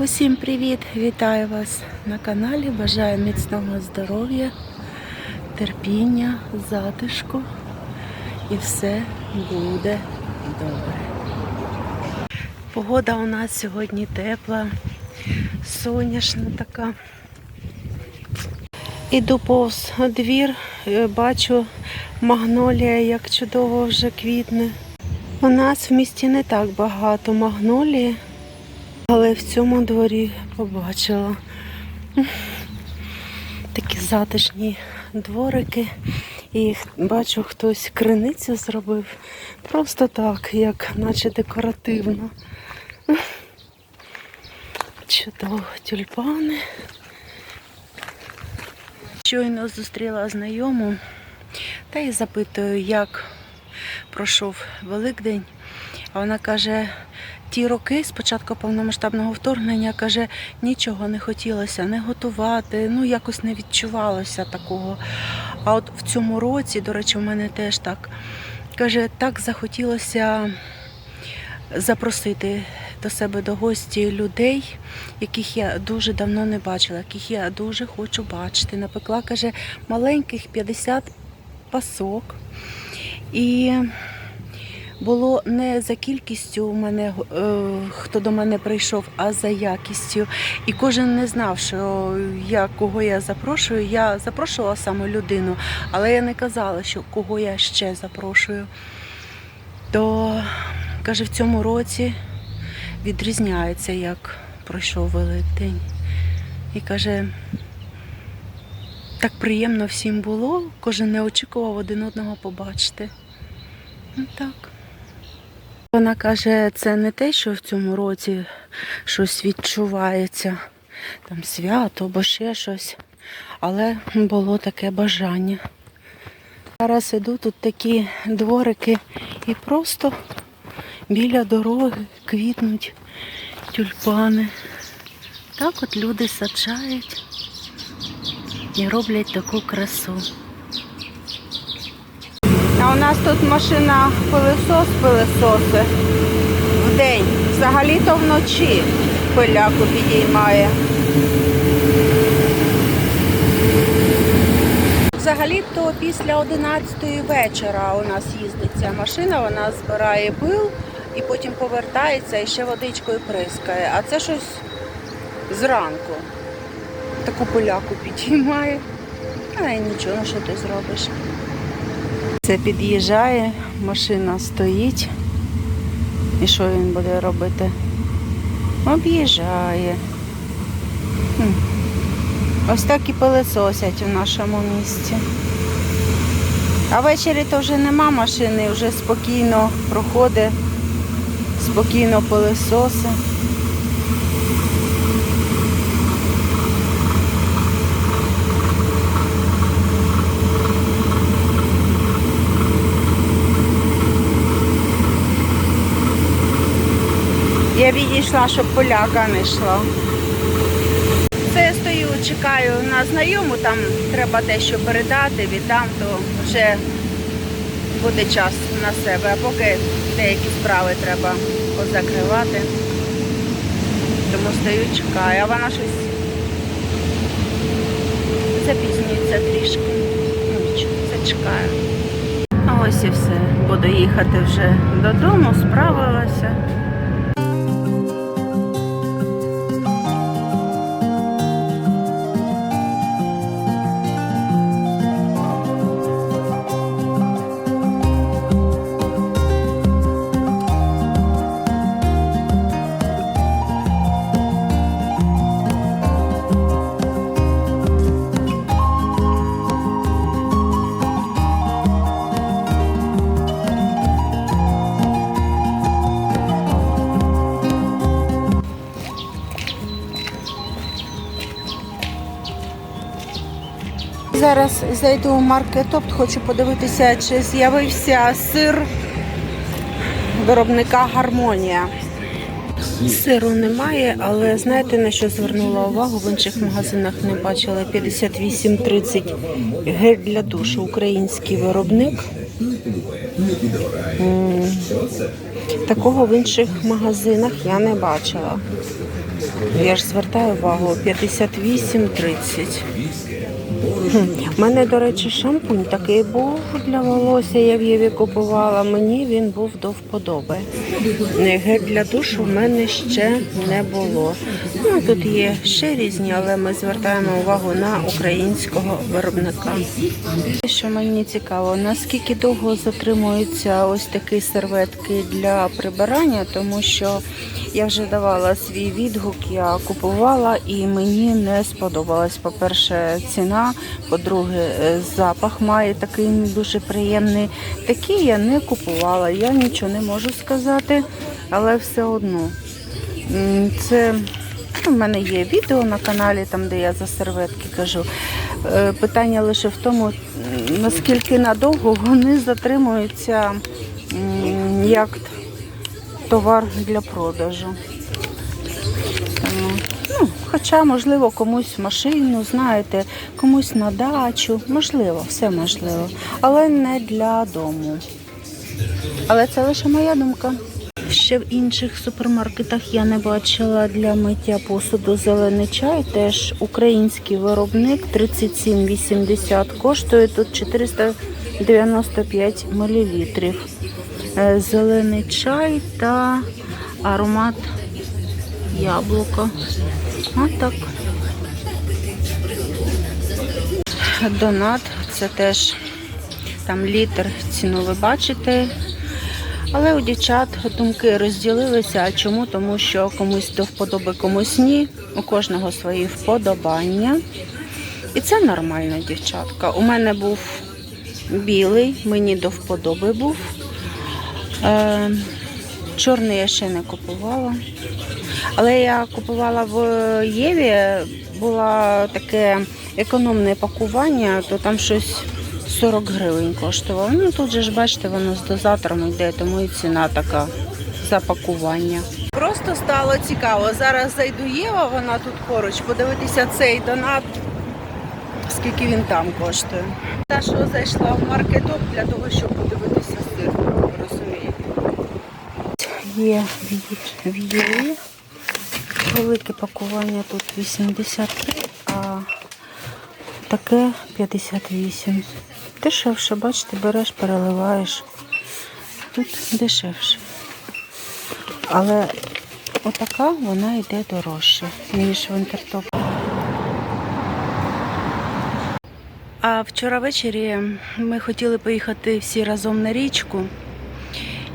Усім привіт! Вітаю вас на каналі. Бажаю міцного здоров'я, терпіння, затишку і все буде добре. Погода у нас сьогодні тепла, соняшна така. Іду повз двір, е, бачу магнолія, як чудово вже квітне. У нас в місті не так багато магнолії. Але в цьому дворі побачила такі затишні дворики. І бачу, хтось криницю зробив. Просто так, як наче декоративно. Чудово, тюльпани. Щойно зустріла знайому та й запитую, як пройшов Великдень. А вона каже, ті роки з початку повномасштабного вторгнення каже, нічого не хотілося не готувати, ну якось не відчувалося такого. А от в цьому році, до речі, в мене теж так каже, так захотілося запросити до себе до гості людей, яких я дуже давно не бачила, яких я дуже хочу бачити. Напекла, каже, маленьких 50 пасок. І було не за кількістю мене, е, хто до мене прийшов, а за якістю. І кожен не знав, що я кого я запрошую. Я запрошувала саме людину, але я не казала, що кого я ще запрошую. То каже, в цьому році відрізняється, як пройшов Великдень. І каже, так приємно всім було, кожен не очікував один одного побачити. Ну так. Вона каже, це не те, що в цьому році щось відчувається, там свято або ще щось, але було таке бажання. Зараз іду тут такі дворики і просто біля дороги квітнуть тюльпани. Так от люди саджають і роблять таку красу. У нас тут машина пилисос пилисоси в день. Взагалі-то вночі пиляку підіймає. Взагалі-то після 11 вечора у нас їздить ця машина, вона збирає пил і потім повертається і ще водичкою прискає. А це щось зранку. Таку поляку підіймає. А й нічого, ну що ти зробиш? Це під'їжджає, машина стоїть. І що він буде робити? Об'їжджає. Ось так і пилисосять у нашому місті. А ввечері то вже нема машини, вже спокійно проходить, спокійно пилисоси. Відійшла, щоб поляка не йшла. Це я стою, чекаю на знайому, там треба дещо передати, віддам, то вже буде час на себе. А поки деякі справи треба позакривати. Тому стою, чекаю, а вона щось запізнюється трішки. Ну нічого, зачекаю. А ось і все. Буду їхати вже додому, справилася. Зараз зайду в маркетопт, хочу подивитися, чи з'явився сир виробника Гармонія. Сиру немає, але знаєте на що звернула увагу? В інших магазинах не бачила 58,30 гель для душу, український виробник. Такого в інших магазинах я не бачила. Я ж звертаю увагу 58,30. Мене, до речі, шампунь такий був для волосся, я в Єві купувала. Мені він був до вподоби. Гель для душу в мене ще не було. Ну, тут є ще різні, але ми звертаємо увагу на українського виробника. Що мені цікаво, наскільки довго затримуються ось такі серветки для прибирання, тому що я вже давала свій відгук, я купувала і мені не сподобалась. По-перше, ціна, по-друге, е, запах має такий не дуже приємний. Такі я не купувала, я нічого не можу сказати, але все одно. Це у мене є відео на каналі, там де я за серветки кажу. Е, Питання лише в тому, наскільки надовго вони затримуються як товар для продажу. Ну, хоча, можливо, комусь машину, знаєте, комусь на дачу, можливо, все можливо, але не для дому. Але це лише моя думка. Ще в інших супермаркетах я не бачила для миття посуду зелений чай. Теж український виробник 37,80 коштує тут 495 мл. Зелений чай та аромат яблука. Отак. Донат це теж там літр ціну ви бачите. Але у дівчат думки розділилися. А чому? Тому що комусь до вподоби, комусь ні. У кожного свої вподобання. І це нормально, дівчатка. У мене був білий, мені до вподоби був. Е, чорний я ще не купувала. Але я купувала в Єві, було таке економне пакування, то там щось 40 гривень коштувало. Ну тут же ж бачите, воно з дозатором йде, тому і ціна така за пакування. Просто стало цікаво. Зараз зайду Єва, вона тут поруч, подивитися цей донат, скільки він там коштує. Та що зайшла в маркетоп для того, щоб подивитися. Є в Єві. Велике пакування тут 83, а таке 58. Дешевше, бачите, береш, переливаєш. Тут дешевше. Але отака вона йде дорожче, ніж в інтертоп. А вчора ввечері ми хотіли поїхати всі разом на річку.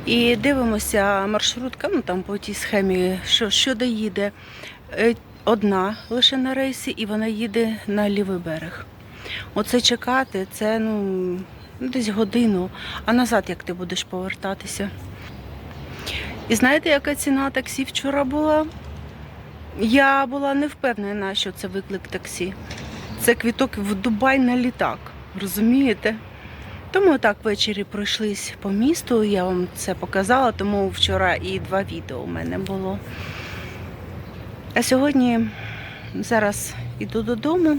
І дивимося маршрутка, ну там по тій схемі, що, що доїде. Е, Одна лише на рейсі, і вона їде на лівий берег. Оце чекати, це ну десь годину, а назад як ти будеш повертатися. І знаєте, яка ціна таксі вчора була? Я була не впевнена, що це виклик таксі. Це квіток в Дубай на літак. Розумієте? Тому так ввечері пройшлись по місту, я вам це показала, тому вчора і два відео у мене було. А сьогодні зараз іду додому.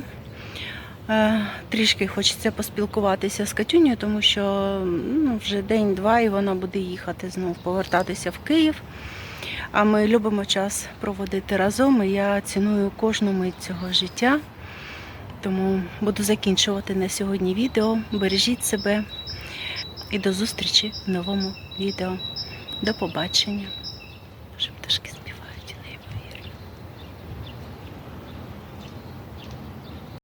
Е, Трішки хочеться поспілкуватися з Катюнею, тому що ну, вже день-два і вона буде їхати знову повертатися в Київ. А ми любимо час проводити разом. І я ціную кожну мить цього життя. Тому буду закінчувати на сьогодні відео. Бережіть себе і до зустрічі в новому відео. До побачення!